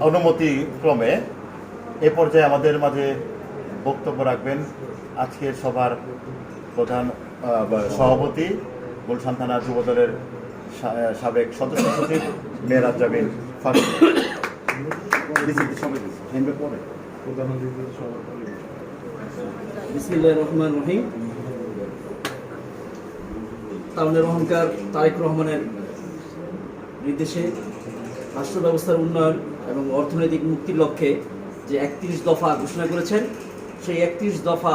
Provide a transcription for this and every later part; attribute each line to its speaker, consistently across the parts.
Speaker 1: অনুমতি ক্রমে এ পর্যায়ে আমাদের মাঝে বক্তব্য রাখবেন আজকের সভার প্রধান সভাপতি গুলশান থানা যুবদলের সাবেক সদস্য সচিব মেয়েরাজ জামিন ফারুক
Speaker 2: রহমান রহিম। তাউনের অহংকার তারেক রহমানের নির্দেশে রাষ্ট্র ব্যবস্থার উন্নয়ন এবং অর্থনৈতিক মুক্তির লক্ষ্যে যে একত্রিশ দফা ঘোষণা করেছেন, সেই একত্রিশ দফা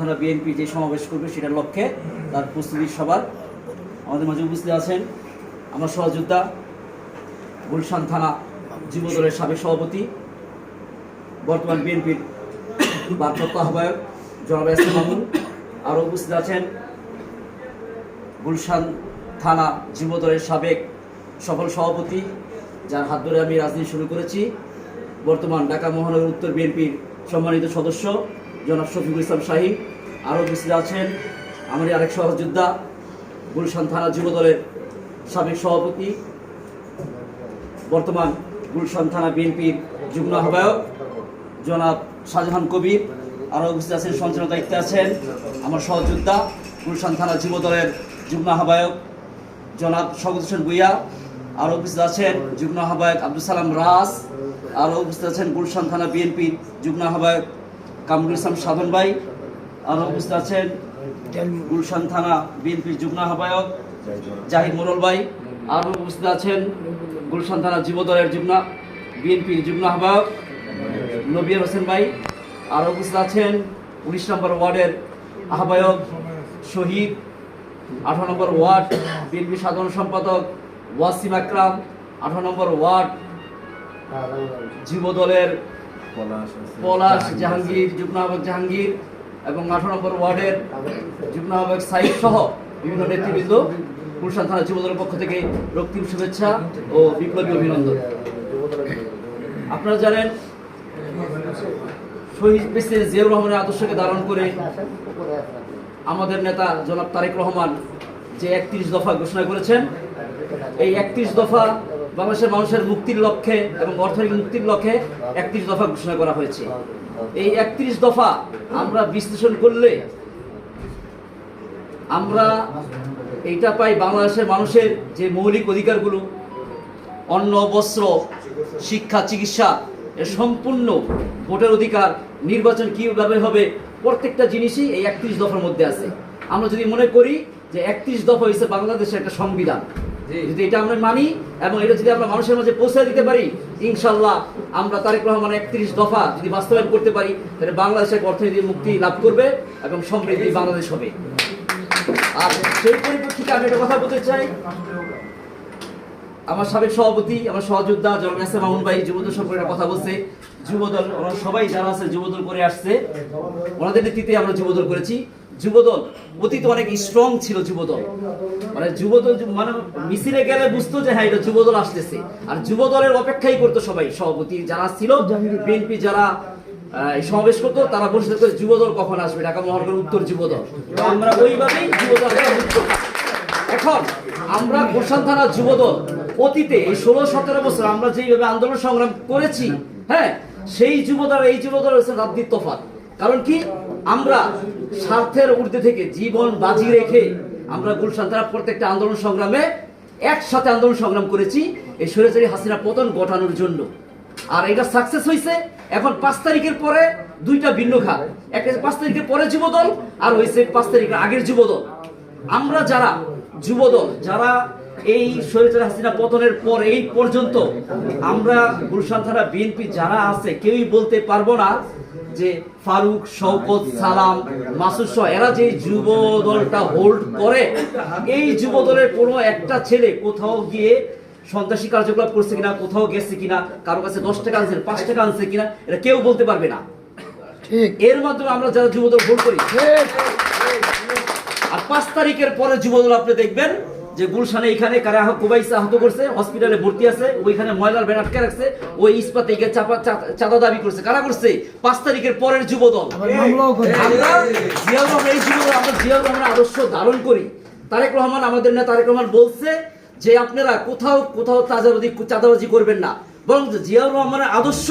Speaker 2: থানা বিএনপি যে সমাবেশ করবে সেটার লক্ষ্যে তার প্রস্তুতি সবার আমাদের মাঝে উপস্থিত আছেন আমার সহযোদ্ধা গুলশান থানা যুবদলের সাবেক সভাপতি, বর্তমান বিএনপির ভারপ্রাপ্ত আহ্বায়ক জনাব এস মামুন। আরও উপস্থিত আছেন গুলশান থানা যুবদলের সাবেক সফল সভাপতি যার হাত ধরে আমি রাজনীতি শুরু করেছি। বর্তমান ঢাকা মহানগর উত্তর বিএনপির সম্মানিত সদস্য, জনাব শফিকুল ইসলাম শাহী। আরও উপস্থিত আছেন আমারই আরেক সহযোদ্ধা, গুলশান থানা যুবদলের সাবেক সভাপতি, বর্তমান গুলশান থানা বিএনপির যুগ্ম আহ্বায়ক, জনাব শাহজাহান কবির। আরও উপস্থিত আছেন, সঞ্চালক দায়িত্বে আছেন আমার সহযোদ্ধা, গুলশান থানা যুব দলের যুগ্ম আহ্বায়ক, জনাব শওকত হোসেন ভুইয়া। আরও উপস্থিত আছেন যুগ্ম আহ্বায়ক আব্দুল সালাম রাস আরও উপস্থিত আছেন গুলশান থানা বিএনপি যুগ্ম আহ্বায়ক কামরুল ইসলাম সাধন ভাই আরও উপস্থিত আছেন গুলশান থানা বিএনপির যুগ্ম আহ্বায়ক জাহিদ মোরল ভাই আরও উপস্থিত আছেন গুলশান থানা যুব দলের যুগ্ম বিএনপির যুগ্ম আহ্বায়ক নবিয়ার হোসেন ভাই আরও উপস্থিত আছেন উনিশ নম্বর ওয়ার্ডের আহ্বায়ক শহীদ, আঠারো নম্বর ওয়ার্ড বিএনপি সাধারণ সম্পাদক ওয়াসিম আকরাম আঠারো নম্বর ওয়ার্ড যুব দলের পলাশ জাহাঙ্গীর যুগ্ম আহ্বায়ক জাহাঙ্গীর এবং আঠারো নম্বর ওয়ার্ডের যুগ্ম আহ্বায়ক সাইদ সহ বিভিন্ন নেতৃবৃন্দ গুলশান থানা যুব দলের পক্ষ থেকে রক্তিম শুভেচ্ছা ও বিপ্লবী অভিনন্দন। আপনারা জানেন শহীদ প্রেসিডেন্ট জিয়াউর রহমানের আদর্শকে ধারণ করে আমাদের নেতা জনাব তারেক রহমান যে একত্রিশ দফা ঘোষণা করেছেন, এই একত্রিশ দফা বাংলাদেশের মানুষের মুক্তির লক্ষ্যে এবং অর্থনৈতিক মুক্তির লক্ষ্যে একত্রিশ দফা ঘোষণা করা হয়েছে। এই একত্রিশ দফা আমরা বিশ্লেষণ করলে আমরা এইটা পাই বাংলাদেশের মানুষের যে মৌলিক অধিকারগুলো, অন্ন, বস্ত্র, শিক্ষা, চিকিৎসা সম্পূর্ণ ভোটের অধিকার, নির্বাচন কীভাবে হবে, প্রত্যেকটা জিনিসই এই একত্রিশ দফার মধ্যে আছে। আমরা যদি মনে করি যে একত্রিশ দফা হয়েছে বাংলাদেশের একটা সংবিধান। যদি এটা আমরা মানি এবং এটা যদি আমরা মানুষের মাঝে পৌঁছে দিতে পারি ইনশাল্লাহ আমরা তারেক রহমান একত্রিশ দফা যদি বাস্তবায়ন করতে পারি তাহলে বাংলাদেশের অর্থনীতি মুক্তি লাভ করবে এবং সমৃদ্ধি বাংলাদেশ হবে। আর সেই পরিপ্রেক্ষিতে আমি একটা কথা বলতে চাই। আমার সাবেক সভাপতি, আমার সহযোদ্ধা এম মামুন ভাই যুবদল সম্পর্কে কথা বলছে। যুবদল, ওনারা সবাই যারা আছে, যুবদল করে আসছে। ওনাদের নেতৃত্বে আমরা যুবদল করেছি। যুবদল, অতীতে অনেক স্ট্রং ছিল যুবদল। মানে যুবদল মানে মিছিলে গেলে বুঝতো যে হ্যাঁ এটা যুবদল আসতেছে। আর যুবদলের অপেক্ষাই করতো সবাই। সভাপতি যারা ছিল বিএনপি যারা সমাবেশ করতো, তারা বসে থাকতো যুবদল কখন আসবে? ঢাকা মহানগর উত্তর যুবদল। আমরা ওইভাবেই যুবদল এখন আমরা গুলশান থানা যুবদল অতীতে এই ষোলো, সতেরো বছর আমরা যেইভাবে আন্দোলন সংগ্রাম করেছি হ্যাঁ সেই যুবদল, এই যুবদল হচ্ছে রাজনীতি তফাৎ কারণ কি? আমরা স্বার্থের ঊর্ধ্বে থেকে জীবন বাজি রেখে আমরা গুলশান থানা প্রত্যেকটা আন্দোলন সংগ্রামে একসাথে আন্দোলন সংগ্রাম করেছি, এই স্বৈরাচারী হাসিনা পতন ঘটানোর জন্য। আর এটা সাকসেস হয়েছে এখন পাঁচ তারিখের পরে দুইটা ভিন্ন খাত। একটা পাঁচ তারিখের পরে যুবদল, আর হয়েছে পাঁচ তারিখের আগের যুবদল। আমরা যারা যুবদল, যারা এই শরীর হাসিনা পতনের পর এই পর্যন্ত আমরা গুলশান থানা বিএনপি যারা আছে কেউই বলতে পারব না যে ফারুক শওকত সালাম মাসুদ সহ এরা যে যুব দলটা হোল্ড করে এই যুব দলের কোনো একটা ছেলে কোথাও গিয়ে সন্ত্রাসী কার্যকলাপ করছে কিনা কোথাও গেছে কিনা কারও কাছে দশ টাকা আনছে পাঁচ টাকা আনছে কিনা এটা কেউ বলতে পারবে না। এর মাধ্যমে আমরা যারা যুবদল ভোট করি। আর পাঁচ তারিখের পরে যুবদল আপনি দেখবেন যে গুলশানে এখানে কারা কুবাইসে আহত করছে হসপিটালে ভর্তি আছে ওইখানে ময়লার ব্যান আটকে রাখছে ওই ইস্পাতে গিয়ে চাপা চাঁদা দাবি করছে। কারা করছে? পাঁচ তারিখের পরের যুবদল। আমরা জিয়াউর রহমান এই যুবদল আমরা জিয়াউর রহমান আদর্শ ধারণ করি। তারেক রহমান আমাদের না তারেক রহমান বলছে যে আপনারা কোথাও কোথাও চাঁদাবাজি চাঁদাবাজি করবেন না। বরং জিয়াউর রহমানের আদর্শ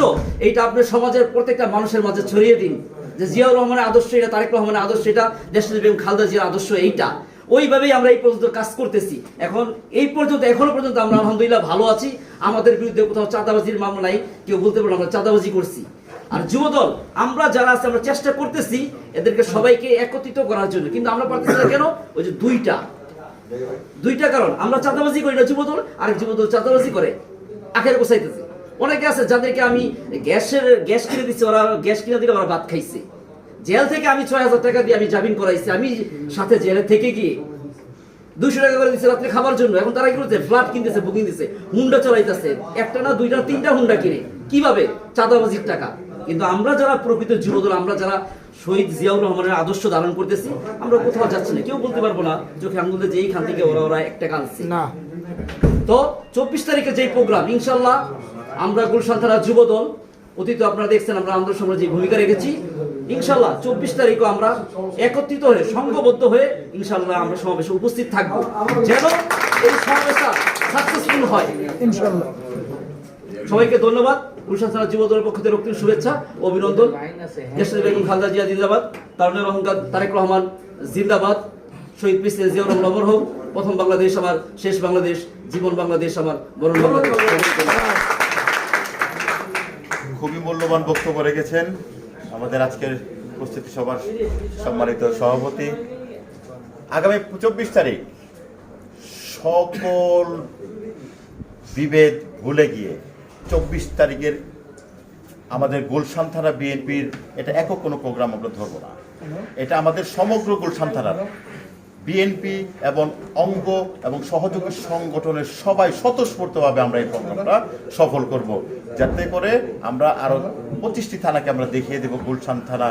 Speaker 2: এইটা আপনার সমাজের প্রত্যেকটা মানুষের মাঝে ছড়িয়ে দিন। যে জিয়াউর রহমানের আদর্শ এটা তারেক রহমানের আদর্শ এটা দেশের বেগম খালদা জিয়ার আদর্শ এইটা। ওইভাবেই আমরা এই পর্যন্ত কাজ করতেছি। এখন এই পর্যন্ত, এখনও পর্যন্ত আমরা আলহামদুলিল্লাহ ভালো আছি। আমাদের বিরুদ্ধে কোথাও চাঁদাবাজির মামলা নাই, কেউ বলতে পারব আমরা চাঁদাবাজি করছি। আর যুবদল, আমরা যারা আছে, আমরা চেষ্টা করতেছি এদেরকে সবাইকে একত্রিত করার জন্য। কিন্তু আমরা পারতেছি না কেন? ওই যে দুইটা। দুইটা কারণ। আমরা চাঁদাবাজি করি না যুবদল আর যুবদল চাঁদাবাজি করে। আখের বসাইতেছে অনেকে আছে যাদেরকে আমি গ্যাসের, গ্যাস কিনে দিচ্ছি ওরা গ্যাস কিনে দিলে ওরা ভাত খাইছে। জেল থেকে আমি ছয় হাজার টাকা দিয়ে আমি জামিন করাইছি। আমি সাথে জেলে থেকে গিয়ে দুশো টাকা করে দিচ্ছে রাত্রে খাবার জন্য? এখন তারা কি করছে? ফ্ল্যাট কিনতেছে বুকিং দিচ্ছে হুন্ডা চালাইতেছে। একটা না দুইটা তিনটা হুন্ডা কিনে। কীভাবে? চাঁদাবাজির টাকা। কিন্তু আমরা যারা প্রকৃত যুবদল আমরা যারা শহীদ জিয়াউর রহমানের আদর্শ ধারণ করতেছি আমরা কোথাও যাচ্ছি না। কেউ বলতে পারব না চোখে আঙুল দিয়ে যে এইখান থেকে ওরা ওরা এক টাকা আনছে
Speaker 3: না।
Speaker 2: তো চব্বিশ তারিখে যে প্রোগ্রাম ইনশাল্লাহ আমরা গুলশান থানা যুবদল অতীত আপনারা দেখছেন আমরা আন্দোলন যে ভূমিকা রেখেছি ইনশাল্লাহ চব্বিশ তারিখও আমরা একত্রিত হয়ে সংঘবদ্ধ হয়ে ইনশাল্লাহ আমরা সমাবেশে উপস্থিত থাকব। যেন এই সমাবেশটা সাকসেসফুল হয়।
Speaker 3: ইনশাল্লাহ।
Speaker 2: সবাইকে ধন্যবাদ। গুলশান থানা পক্ষ থেকে রক্তিম শুভেচ্ছা অভিনন্দন। বেগম খালদা জিয়া জিন্দাবাদ। তারুণের অহংকার তারেক রহমান জিন্দাবাদ। শহীদ প্রেসিডেন্ট জিয়াউর রহমান হোক। প্রথম বাংলাদেশ আমার শেষ বাংলাদেশ জীবন বাংলাদেশ আমার বরণ বাংলাদেশ।
Speaker 1: খুবই মূল্যবান বক্তব্য রেখেছেন। আমাদের আজকের উপস্থিতি সবার সম্মানিত সভাপতি। আগামী চব্বিশ তারিখ সকল বিভেদ ভুলে গিয়ে চব্বিশ তারিখের আমাদের গুলশান থানা বিএনপির এটা একক কোনো প্রোগ্রাম আমরা ধরবো না। এটা আমাদের সমগ্র গুলশান থানার বিএনপি এবং অঙ্গ এবং সহযোগী সংগঠনের সবাই স্বতঃস্ফূর্তভাবে আমরা এই প্রোগ্রামটা সফল করব। যাতে করে আমরা আরও পঁচিশটি থানাকে আমরা দেখিয়ে দেব, গুলশান থানা,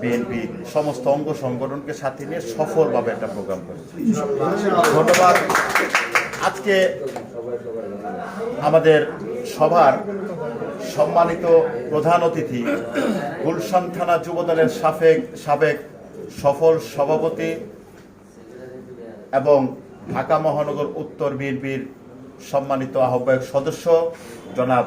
Speaker 1: বিএনপি, সমস্ত অঙ্গ সংগঠনকে সাথে নিয়ে সফলভাবে একটা প্রোগ্রাম করেছি ধন্যবাদ। আজকে আমাদের সভার সম্মানিত প্রধান অতিথি, গুলশান থানা যুবদলের সাবেক সাবেক সফল সভাপতি এবং ঢাকা মহানগর উত্তর বিএনপির সম্মানিত আহ্বায়ক সদস্য জনাব